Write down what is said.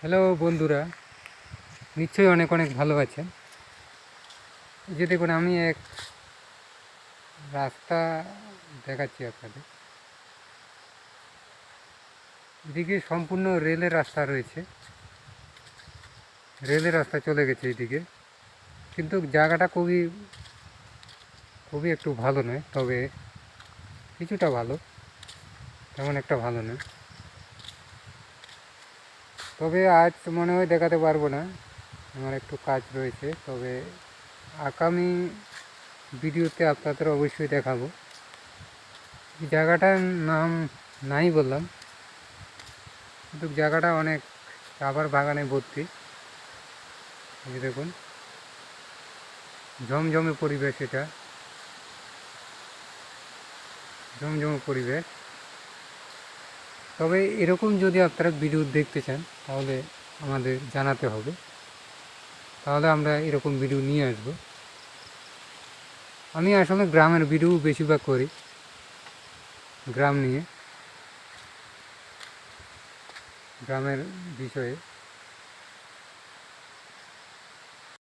Hello বন্ধুরা, নিশ্চয়ই অনেক অনেক ভালো আছেন। যে দেখুন, আমি এক রাস্তা দেখাচ্ছি আপনাদের। এদিকে সম্পূর্ণ রেলের রাস্তা রয়েছে। রেলের রাস্তা চলে গেছে এদিকে। কিন্তু জায়গাটা খুবই খুবই একটু ভালো নয়, তবে কিছুটা ভালো, তেমন একটা ভালো নয়। তবে আজ মনে হয় দেখাতে পারব না। আমার একটু কাজ রয়েছে, তবে আগামী ভিডিওতে আপনাদের অবশ্যই দেখাবো। জায়গাটার নাম নাই বললাম, কিন্তু জায়গাটা অনেক রাবার বাগানে ভর্তি। দেখুন জমজমে পরিবেশ এটা। জমজমে পরিবেশ। তবে এরকম যদি আপনারা ভিডিও দেখতে চান, তাহলে আমাদের জানাতে হবে। তাহলে আমরা এরকম ভিডিও নিয়ে আসব। আমি আসলে গ্রামের ভিডিও বেশিরভাগ করি, গ্রাম নিয়ে। গ্রামের বিষয়ে